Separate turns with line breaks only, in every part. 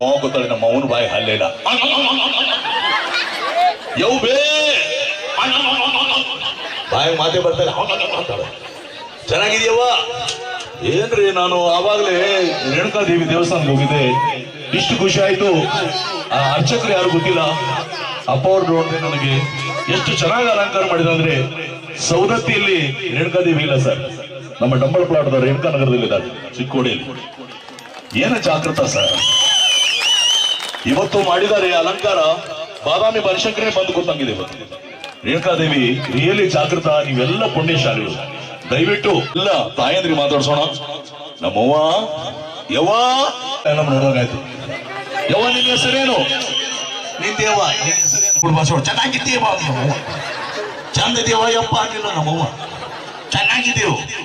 ಹೋಗುತ್ತಾಳೆ ನಮ್ಮ ಅವನು ಬಾಯಿ ಹಲ್ಲಿಲ್ಲ ಯವ್! ಬೇ ಬಾಯಿ ಮಾತೆ ಬರ್ತಾಳೆ ಚೆನ್ನಾಗಿದೆಯವ್ವ? ಏನ್ರಿ ನಾನು ಆವಾಗಲೇ ರೇಣುಕಾದೇವಿ ದೇವಸ್ಥಾನಕ್ಕೆ ಹೋಗಿದ್ದೆ. ಇಷ್ಟು ಖುಷಿ ಆಯ್ತು. ಆ ಅರ್ಚಕರು ಯಾರು ಗೊತ್ತಿಲ್ಲ. ಅಪ್ಪ ಅವ್ರು ನೋಡಿದ್ರೆ ನನಗೆ ಎಷ್ಟು ಚೆನ್ನಾಗಿ ಅಲಂಕಾರ ಮಾಡಿದ ಅಂದ್ರೆ ಸೌದತ್ತಿಯಲ್ಲಿ ರೇಣುಕಾದೇವಿ ಇಲ್ಲ ಸರ್. ನಮ್ಮ ಡಂಬಳ ಪ್ಲಾಟ್ದ ರೇಣುಕಾ ನಗರದಲ್ಲಿದ್ದಾರೆ ಚಿಕ್ಕೋಡಿಯಲ್ಲಿ. ಏನ ಜಾಗೃತ ಸರ್? ಇವತ್ತು ಮಾಡಿದ್ದಾರೆ ಅಲಂಕಾರ ಬಾದಾಮಿ ಬನಶಂಕರೇ ಬಂದು ಗೊತ್ತಂಗಿದೆ ಇವತ್ತು. ರೇಣುಕಾದೇವಿ ರಿಯಲಿ ಜಾಗೃತ, ನೀವೆಲ್ಲ ಪುಣ್ಯಶಾಲಿಗಳು. ದಯವಿಟ್ಟು ಎಲ್ಲ ತಾಯಂದ್ರಿ ಮಾತಾಡ್ಸೋಣ. ನಮ್ಮವ್ವ, ಯವ್ವ ನಮ್ಮ ನೋಡೋಗಾಯ್ತು ಯವ್ವ, ನಿನ್ನ ಹೆಸರೇನು? ನಿಂದೇವ ಕುಡ್ಬಾಸೋಣ ಚೆನ್ನಾಗಿದ್ದೀವ ಯಪ್ಪ ಆಗಿಲ್ಲ ನಮ್ಮವ್ವ.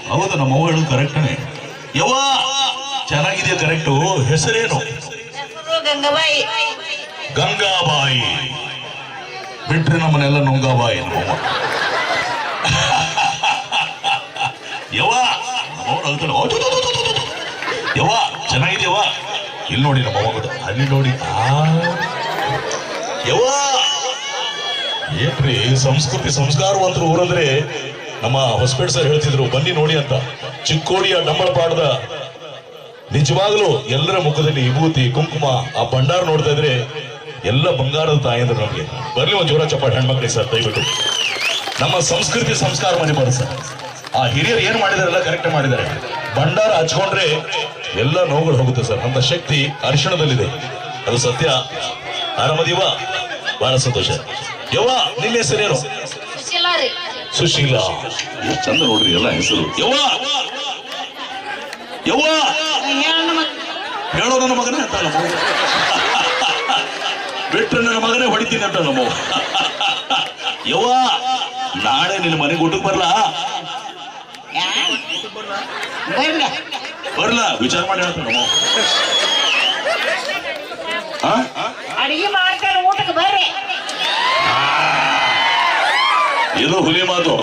ಹೌದು, ನಮ್ಮವ್ವ ಹೇಳೋದು ಕರೆಕ್ಟನೇ ಯವ್ವ, ಚೆನ್ನಾಗಿದೆಯಾ ಕರೆಕ್ಟು ಹೆಸರೇನು?
ಹೆಸರು ಗಂಗಾಬಾಯಿ.
ಗಂಗಾಬಾಯಿ. ಬಿಟ್ರೆ ನಮ್ಮನೆಲ್ಲ ನುಂಗಾಬಾಯಿ ಯವ ಯವ ಇಲ್ಲಿ ನೋಡಿ ನಮ್ಮ ಮಗಳು. ಅಲ್ಲಿ ನೋಡಿ ಯವಾ ಏನ್ರಿ ಸಂಸ್ಕೃತಿ ಸಂಸ್ಕಾರವಂತರು ಊರಂದ್ರೆ ನಮ್ಮ ಹೊಸಪೇಟೆ ಸರ್ ಹೇಳ್ತಿದ್ರು, ಬನ್ನಿ ನೋಡಿ ಅಂತ. ಚಿಕ್ಕೋಡಿಯ ಡಂಬಳಪಾಡದ ನಿಜವಾಗ್ಲೂ ಎಲ್ಲರ ಮುಖದಲ್ಲಿ ವಿಭೂತಿ ಕುಂಕುಮ ಆ ಭಂಡಾರ ನೋಡ್ತಾ ಇದ್ರೆ ಎಲ್ಲ ಬಂಗಾರದ ತಾಯಂದ್ರು ನಮಗೆ. ಬರ್ಲಿ ಒಂದು ಜೋರ ಚಪ್ಪಾಟ್ ಹೆಣ್ಮಕ್ಳಿಗೆ ಸರ್ ದಯವಿಟ್ಟು. ನಮ್ಮ ಸಂಸ್ಕೃತಿ ಸಂಸ್ಕಾರ ಮನೆ ಸರ್. ಆ ಹಿರಿಯರು ಏನ್ ಮಾಡಿದಾರೆಲ್ಲ ಕರೆಕ್ಟ್ ಮಾಡಿದ್ದಾರೆ. ಭಂಡಾರ ಹಚ್ಕೊಂಡ್ರೆ ಎಲ್ಲ ನೋವುಗಳು ಹೋಗುತ್ತೆ ಸರ್. ಅಂತ ಶಕ್ತಿ ಅರಿಶಿಣದಲ್ಲಿದೆ. ಅದು ಸತ್ಯ. ಆರಾಮದೀವ? ಬಹಳ ಸಂತೋಷ. ಯವ್ವ ನಿನ್ನೆ ಹೆಸರೇನು
ಸುಶೀಲಾ
ಚಂದ ನೋಡ್ರಿ ಎಲ್ಲ ಹೆಸರು. ಯವ್ವ! ಯವ್ವ! ಹೇಳೋ ನನ್ನ ಮಗನೇ ಅಂತ ನಮ್ಮ ನನ್ನ ಮಗನೇ ಹೊಡಿತೀನಿ ಅಂತ ನಮ್ಮ. ಯವ್ವ ನಾಳೆ ನಿನ್ನ ಮನೆಗೆ ಊಟಕ್ಕೆ ಬರ್ಲಾ?
ಬರ್ಲಿ?
ಬರ್ಲ ವಿಚಾರ ಮಾಡಿ ಹೇಳ್ತಾನೆ ನಮ್ಮ
ಅಡಿಗೆ ಮಾಡ್ತಾರೆ ಊಟಕ್ಕೆ ಬರ್ರಿ.
ಇದು ಹುಲಿ ಮಾತು.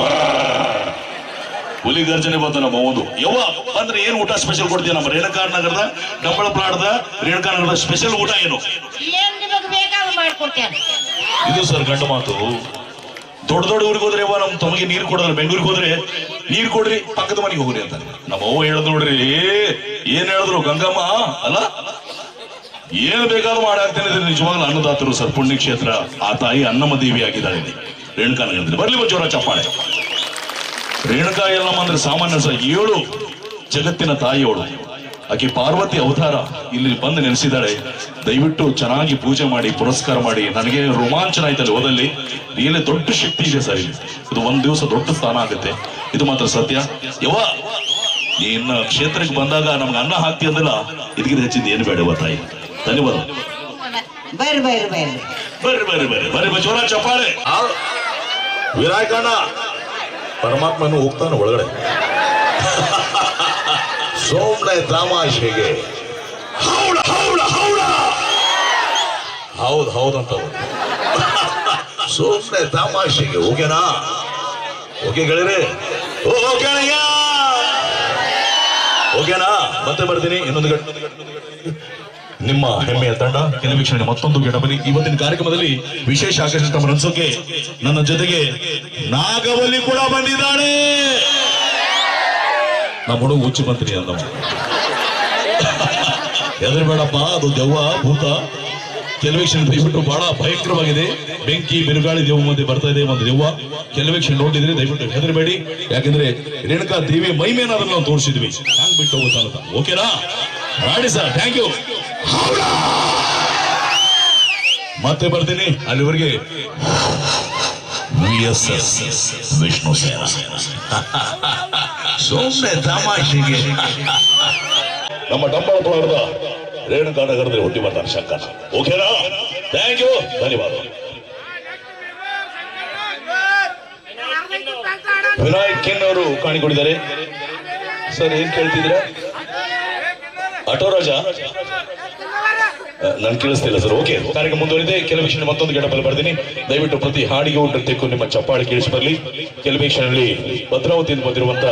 ಹುಲಿ ಗರ್ಜನೆ ಬಂತು ನಮ್ಮ ಒಂದು ಯವ್ವ ಅಂದ್ರೆ ಏನ್ ಊಟ ಸ್ಪೆಷಲ್ ಕೊಡ್ತೀವಿ ನಮ್ಮ ರೇಣುಕಾ ನಗರದ ಡಂಬಳ ಪ್ಲಾಟ್ದ ರೇಣುಕಾ ನಗರದ ಸ್ಪೆಷಲ್ ಊಟ ಏನು? ಇದು ಸರ್ ಗಂಡು ಮಾತು. ದೊಡ್ಡ ದೊಡ್ಡ ಊರಿಗೆ ಹೋದ್ರೆ ಅವ್ವ ನಮ್ ತಮಗೆ ನೀರು ಕೊಡೋದ್ರೆ ಬೆಂಗಳೂರಿಗೆ ಹೋದ್ರೆ ನೀರು ಕೊಡ್ರಿ ಪಕ್ಕದ ಮನೆಗೆ ಹೋಗ್ರಿ ಅಂತ ನಮ್ಮ ಅವ್ವ ಹೇಳದ್ ನೋಡ್ರಿ ಏನ್ ಹೇಳಿದ್ರು ಗಂಗಮ್ಮ? ಅಲ್ಲ? ಏನ್ ಬೇಕಾದ್ರೂ ಮಾಡಾಕ್ತೇನೆ ನಿಜವಾಗ್ಲೂ ಅನ್ನದಾತರು ಸರ್. ಪುಣ್ಯಕ್ಷೇತ್ರ. ಆ ತಾಯಿ ಅನ್ನಮ್ಮ ದೇವಿ ಆಗಿದ್ದಾಳೆ ರೇಣುಕಾ ನಗರದಲ್ಲಿ ಬರ್ಲಿ ಜೋರ ಚಪ್ಪಾಳೆ. ರೇಣುಕಾ ಎಲ್ಲಮ್ಮ ಅಂದ್ರೆ ಸಾಮಾನ್ಯ ಸಹ ಏಳು ಜಗತ್ತಿನ ತಾಯಿಯವಳು. ಆಕೆ ಪಾರ್ವತಿ ಅವತಾರ ಇಲ್ಲಿ ಬಂದು ನೆನೆಸಿದ್ದಾಳೆ ದಯವಿಟ್ಟು ಚೆನ್ನಾಗಿ ಪೂಜೆ ಮಾಡಿ ಪುರಸ್ಕಾರ ಮಾಡಿ. ನನಗೆ ರೋಮಾಂಚನ ಆಯ್ತು ಅಲ್ಲಿ ಓದಲ್ಲಿ ಇಲ್ಲಿ ದೊಡ್ಡ ಶಕ್ತಿ ಇದೆ ಸರ್ ಇಲ್ಲಿ. ಇದು ಒಂದ್ ದಿವಸ ದೊಡ್ಡ ಸ್ಥಾನ ಆಗುತ್ತೆ. ಇದು ಮಾತ್ರ ಸತ್ಯ. ಯವ ನಿನ್ನ ಕ್ಷೇತ್ರಕ್ಕೆ ಬಂದಾಗ ನಮ್ಗೆ ಅನ್ನ ಹಾಕ್ತಿ ಅಂದಲ್ಲ ಇದಕ್ಕಿಂತ ಹೆಚ್ಚಿದ್ದು ಏನು ಬೇಡವ ತಾಯಿ. ಧನ್ಯವಾದ.
ಬರ್ರಿ ಬರ್ರಿ ಬರ್ರಿ.
ಬರ್ರಿ ಬರ್ರಿ ಬರ್ರಿ. ಜೋರ ಚಪ್ಪಾಳೆ. ವಿರಾಯಕಣ್ಣ ಪರಮಾತ್ಮನು ಹೋಗ್ತಾನೆ ಒಳಗಡೆ. ಸೋಮ್ನೆ ತಮಾಷೆಗೆ ಹೌಡ ಹೌಡ ಹೌಡ ಹೌದ್! ಹೌದಂತ ಸೋಮ್ನೆ ತಮಾಷೆಗೆ ಹೋಗ್ಯನಾ? ಓಕೆ ಗೆಳೆಯರೆ? ಓ ಓಕೆನಾ ಮತ್ತೆ ಬರ್ತೀನಿ, ಇನ್ನೊಂದು ಗಂಟೆ ನಿಮ್ಮ ಹೆಮ್ಮೆಯ ತಂಡ ಕೆಲವೀಕ್ಷಣೆ ಮತ್ತೊಂದು ಬನ್ನಿ. ಇವತ್ತಿನ ಕಾರ್ಯಕ್ರಮದಲ್ಲಿ ವಿಶೇಷ ಆಕರ್ಷಿತ ಮನಸ್ಸೋಕೆ ನನ್ನ ಜೊತೆಗೆ ನಾಗವಲ್ಲಿ ಕೂಡ ಬಂದಿದ್ದಾಳೆ. ನಮ್ಮ ಹುಡುಗ ಹುಚ್ಚು ಅಂತ ಅಂದ ಹೆದರ್ಬೇಡಪ್ಪ ಅದು ದೆವ್ವ, ಭೂತ. ಕೆಲವೀಕ್ಷಣೆ ದಯವಿಟ್ಟು ಬಹಳ ಭಯಂಕರವಾಗಿದೆ. ಬೆಂಕಿ, ಬಿರುಗಾಳಿ ದೇವ ಮಧ್ಯೆ ಬರ್ತಾ ಇದೆ, ಒಂದು ದೆವ್ವ. ಕೆಲವೀಕ್ಷಣೆ ನೋಡಿದ್ರೆ ದಯವಿಟ್ಟು ಹೆದರಬೇಡಿ. ಯಾಕಂದ್ರೆ ರೇಣುಕಾ ದೇವಿ ಮೈಮೇನಾದ್ರೂ ನಾವು ತೋರಿಸಿದ್ವಿ. ಹ್ಯಾಂಗ್ ಬಿಟ್ಟು ಹೋಗುತ್ತಾ ಓಕೆನಾ? ಮಾಡಿ ಸರ್ ಥ್ಯಾಂಕ್ ಯು ಮತ್ತೆ ಬರ್ತೀನಿ. ಅಲ್ಲಿವರೆಗೆ. ವಿಷ್ಣು ಸೇನ. ಸುಮ್ಮನೆ ತಮಾಷೆಗೆ. ನಮ್ಮ ಡಂಬಳ ತೋಟದ ರೇಣುಕಾ ನಗರದಲ್ಲಿ ಹುಟ್ಟಿ ಬರ್ತಾನೆ ಶಂಕರ್. ಓಕೆನಾ ಥ್ಯಾಂಕ್ ಯು ಧನ್ಯವಾದ. ವಿನಾಯಕ್ ಕಿನ್ ಅವರು ಕಾಣಿಕೊಂಡಿದ್ದಾರೆ. ಸರ್, ಏನ್ ಕೇಳ್ತಿದ್ರ ಆಟೋ ರಾಜ ನನ್ ಕೇಳಿಸ್ತಿಲ್ಲ ಸರ್ ಓಕೆ ಕಾರ್ಯಕ್ರಮ ಮುಂದುವರಿದೆ. ಕೆಲವು ಕ್ಷಣ ಮತ್ತೊಂದು ಗೆಟಪಲ್ಲಿ ಬರ್ತೀನಿ. ದಯವಿಟ್ಟು ಪ್ರತಿ ಹಾಡಿಗೆ ನೃತ್ಯಕ್ಕೂ ನಿಮ್ಮ ಚಪ್ಪಾಳೆ ಕೇಳಿಸಿ ಬರಲಿ. ಕೆಲವೇ ಕ್ಷಣದಲ್ಲಿ ಭದ್ರಾವತಿಯಿಂದ ಬಂದಿರುವಂತ